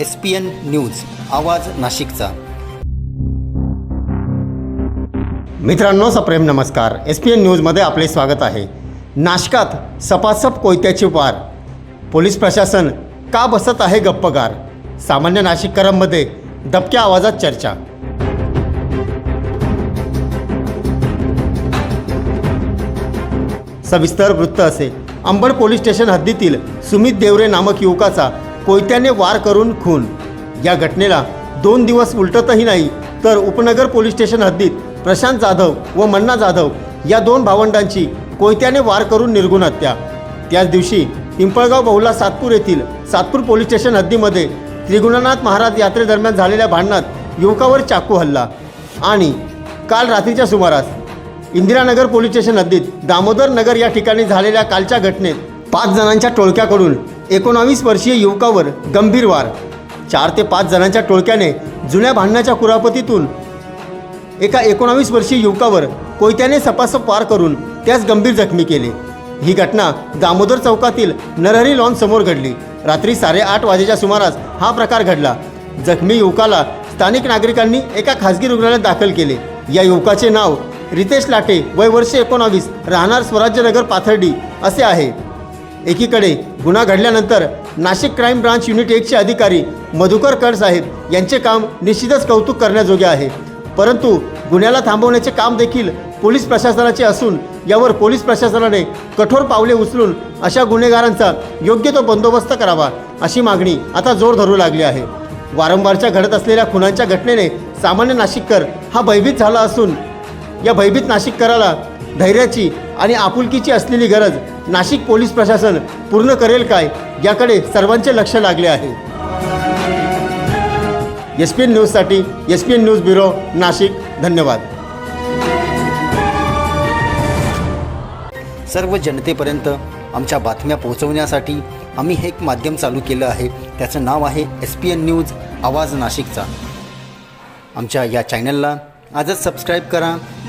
S P N news आवाज नाशिकचा. मित्रांनो सप्रेम नमस्कार. एस पी एन न्यूजमध्ये आपले स्वागत आहे. नाशकात सपासप कोयत्याची वार. पोलीस प्रशासन का बसत आहे गप्पगार? सामान्य नाशिककरांमध्ये दबक्या आवाजात चर्चा. सविस्तर वृत्त असे. अंबड पोलीस स्टेशन हद्दीतील सुमित देवरे नामक युवकाचा कोयत्याने वार करून खून. या घटनेला दोन दिवस उलटतही नाही तर उपनगर पोलीस स्टेशन हद्दीत प्रशांत जाधव व मन्ना जाधव या दोन भावंडांची कोयत्याने वार करून निर्गुण हत्या. त्याच दिवशी पिंपळगाव बहुला सातपूर येथील सातपूर पोलीस स्टेशन हद्दीमध्ये त्रिगुणानाथ महाराज यात्रेदरम्यान झालेल्या भांडणात युवकावर चाकू हल्ला आणि काल रात्रीच्या सुमारास इंदिरानगर पोलीस स्टेशन हद्दीत दामोदर नगर या ठिकाणी झालेल्या कालच्या घटनेत पाच जणांच्या टोळक्याकडून एकोणावीस वर्षीय युवकावर गंभीर वार. चार ते पाच जणांच्या टोळक्याने जुन्या भांडणाच्या कुरापतीतून एका एकोणावीस वर्षीय युवकावर कोयत्याने सपासप वार करून त्यास गंभीर जखमी केले. ही घटना दामोदर चौकातील नरहरी लॉन समोर घडली. रात्री साडेआठ वाजेच्या सुमारास हा प्रकार घडला. जखमी युवकाला स्थानिक नागरिकांनी एका खासगी रुग्णालयात दाखल केले. या युवकाचे नाव रितेश लाटे वय वर्ष एकोणावीस राहणार स्वराज्यनगर पाथर्डी असे आहे. एकीकडे गुन्हा घडल्यानंतर नाशिक क्राईम ब्रांच युनिट एकचे अधिकारी मधुकर कडसाहेब यांचे काम निश्चितच कौतुक करण्याजोगे आहे. परंतु गुन्ह्याला थांबवण्याचे काम देखील पोलीस प्रशासनाचे असून यावर पोलीस प्रशासनाने कठोर पावले उचलून अशा गुन्हेगारांचा योग्य तो बंदोबस्त करावा अशी मागणी आता जोर धरू लागली आहे. वारंवारच्या घडत असलेल्या खुनांच्या घटनेने सामान्य नाशिककर हा भयभीत झाला असून या भयभीत नाशिककराला धैर्याची आणि आपुलकीची असलेली गरज नाशिक पोलीस प्रशासन पूर्ण करेल काय याकडे सर्वांचे लक्ष लागले आहे. एस पी एन न्यूजसाठी S P N news bureau Nashik. धन्यवाद. सर्व जनतेपर्यंत आमच्या बातम्या पोहोचवण्यासाठी आम्ही हे एक माध्यम चालू केलं आहे. त्याचं नाव आहे एस पी एन न्यूज आवाज नाशिकचा. आमच्या या चॅनलला आजच सबस्क्राईब करा.